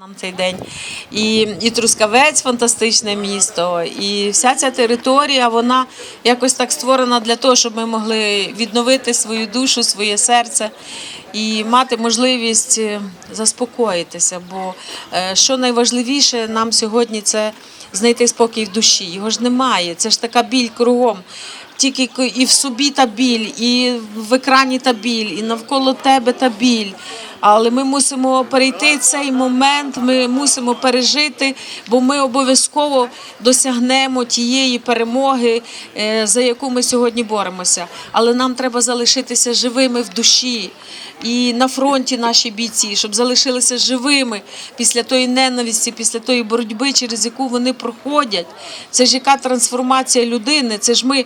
нам цей день. І, і Трускавець фантастичне місто. І вся ця територія, вона якось так створена для того, щоб ми могли відновити свою душу, своє серце і мати можливість е, заспокоїтися. Бо е, що найважливіше нам сьогодні це знайти спокій в душі. Його ж немає. Це ж така біль кругом. Тільки і в собі та біль, і в екрані та біль, і навколо тебе та біль. Але ми мусимо перейти цей момент, ми мусимо пережити, бо ми обов'язково досягнемо тієї перемоги, е, за яку ми сьогодні боремося. Але нам треба залишитися живими в душі. І на фронті наші бійці, щоб залишилися живими після тої ненависті, після тої боротьби, через яку вони проходять. Це ж яка трансформація людини. Це ж ми,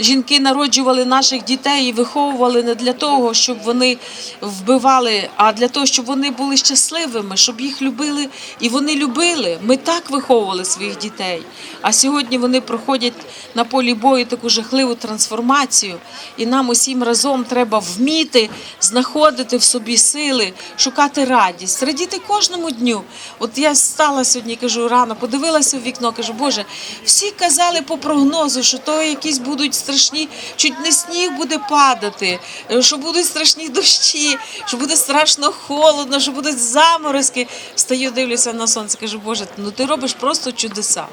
жінки, народжували наших дітей і виховували не для того, щоб вони вбивали, а для того, щоб вони були щасливими, щоб їх любили і вони любили. Ми так виховували своїх дітей. А сьогодні вони проходять на полі бою таку жахливу трансформацію, і нам усім разом треба вміти знаходити в собі сили, шукати радість, радіти кожному дню. От я стала сьогодні, кажу, рано, подивилася в вікно, кажу, Боже, всі казали по прогнозу, що то якісь будуть страшні, чуть не сніг буде падати, що будуть страшні дощі, що буде страшно холодно, що будуть заморозки. Стою, дивлюся на сонце, кажу, Боже, ну ти робиш просто чудеса.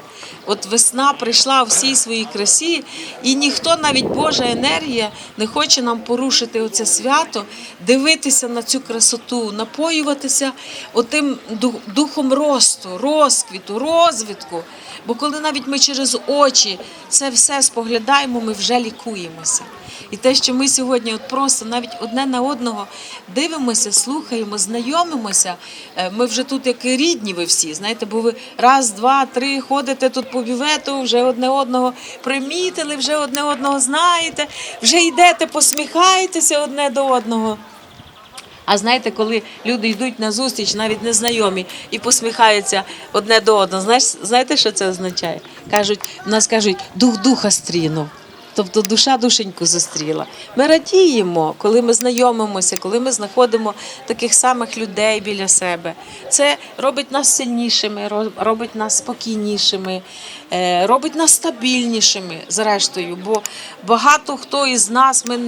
От весна прийшла у всій своїй красі, і ніхто, навіть Божа енергія, не хоче нам порушити оце свято, дивитися на цю красоту, напоюватися отим духом росту, розквіту, розвитку. Бо коли навіть ми через очі це все споглядаємо, ми вже лікуємося. І те, що ми сьогодні от просто навіть одне на одного дивимося, слухаємо, знайомимося. е, Ми вже тут як рідні, ви всі, знаєте, бо ви раз, два, три ходите тут по бювету, вже одне одного примітили, вже одне одного знаєте, вже йдете, посміхаєтеся одне до одного. А знаєте, коли люди йдуть на зустріч, навіть незнайомі, і посміхаються одне до одного, знаєш, знаєте, що це означає? Кажуть, в нас кажуть, дух духа стрінув. Тобто душа душеньку зустріла. Ми радіємо, коли ми знайомимося, коли ми знаходимо таких самих людей біля себе. Це робить нас сильнішими, робить нас спокійнішими, е, робить нас стабільнішими, зрештою. Бо багато хто із нас ми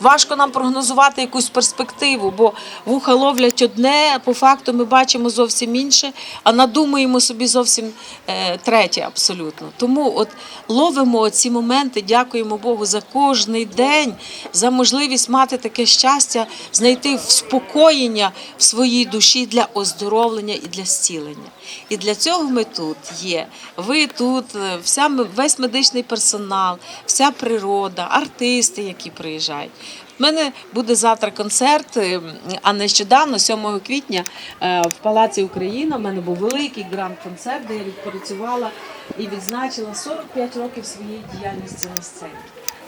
важко нам прогнозувати якусь перспективу, бо вуха ловлять одне, а по факту ми бачимо зовсім інше, а надумуємо собі зовсім е, третє абсолютно. Тому от ловимо ці моменти, дякуємо Богу за кожний день, за можливість мати таке щастя, знайти вспокоєння в своїй душі для оздоровлення і для зцілення. І для цього ми тут є. Ви тут, е, вся весь медичний персонал, вся природа, артисти, які приїжджають. У мене буде завтра концерт, е, а нещодавно, 7 квітня, е, в Палаці Україна, в мене був великий гранд-концерт, де я відпрацювала і відзначила 45 років своєї діяльності на сцені.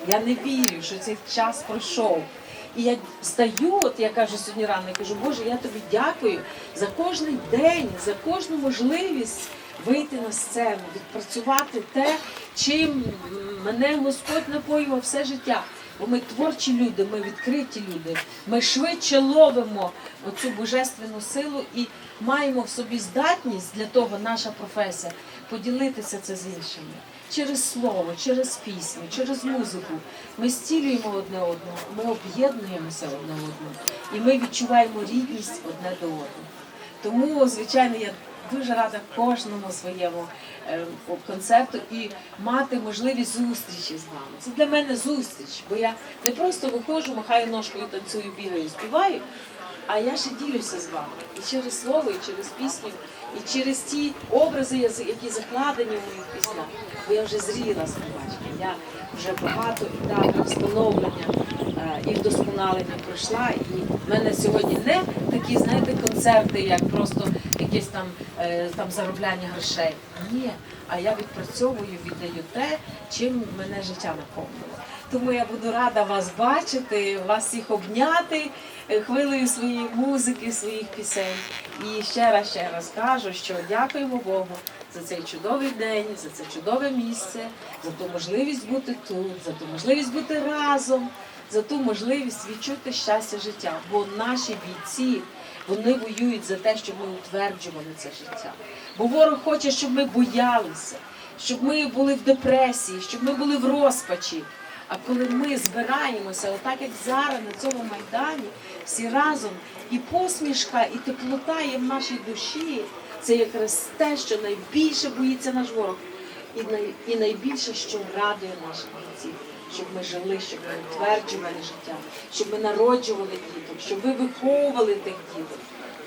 Я не вірю, що цей час пройшов. І я стаю, от я кажу сьогодні рано, я кажу, Боже, я тобі дякую за кожний день, за кожну можливість вийти на сцену, відпрацювати те, чим мене Господь напоював все життя. Бо ми творчі люди, ми відкриті люди. Ми швидше ловимо оцю божественну силу і маємо в собі здатність для того, наша професія, поділитися це з іншими. Через слово, через пісню, через музику. Ми зцілюємо одне одного, ми об'єднуємося одне одного, і ми відчуваємо рідність одне до одного. Тому, звичайно, я дуже рада кожному своєму е, концерту і мати можливість зустрічі з вами. Це для мене зустріч, бо я не просто виходжу, махаю ножкою, танцюю, бігаю, співаю, а я ще ділюся з вами і через слово, і через пісню, і через ті образи, які закладені в моїх піснях. Бо я вже зріла співачка. Я вже багато етапів встановлення е, і вдосконалення пройшла. І в мене сьогодні не такі, знаєте, концерти, як просто якесь там, е, там заробляння грошей. Ні, а я відпрацьовую, віддаю те, чим мене життя наповнило. Тому я буду рада вас бачити, вас всіх обняти е, хвилею своєї музики, своїх пісень. І ще раз ще раз кажу, що дякуємо Богу за цей чудовий день, за це чудове місце, за ту можливість бути тут, за ту можливість бути разом, за ту можливість відчути щастя життя. Бо наші бійці Вони воюють за те, щоб ми утверджували це життя. Бо ворог хоче, щоб ми боялися, щоб ми були в депресії, щоб ми були в розпачі. А коли ми збираємося, отак як зараз на цьому майдані, всі разом, і посмішка, і теплота є в нашій душі, це якраз те, що найбільше боїться наш ворог, і, най, і найбільше, що радує наших бійців, щоб ми жили, щоб ми утверджували життя, щоб ми народжували діток, щоб ми виховували тих діток,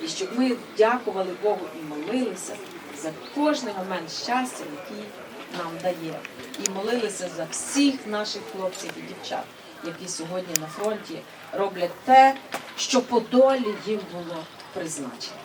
і щоб ми дякували Богу і молилися за кожний момент щастя, який нам дає. І молилися за всіх наших хлопців і дівчат, які сьогодні на фронті роблять те, що по долі їм було призначено.